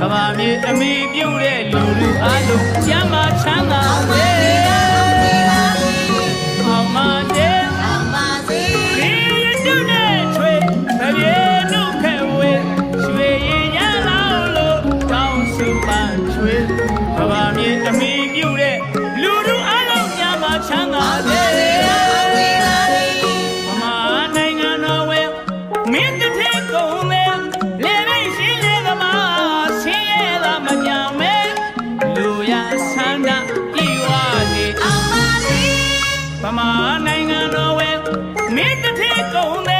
ကမာမြေအမိပြုတ်တဲ့လူလူအလုံးကျမ်းမာချမ်းသာပဲအောင်မတဲ့အောင်ပါစေဒီစုနဲ့ချွေတပြေနုခဲဝေရွှေရည်ရလာလို့တောင်းစုပန်ချွေကမာမြေအမိပြုတ်တဲ့ မာနိုင်ငံတော်ဝဲမင်းတစ်ထည်ကုန်တဲ့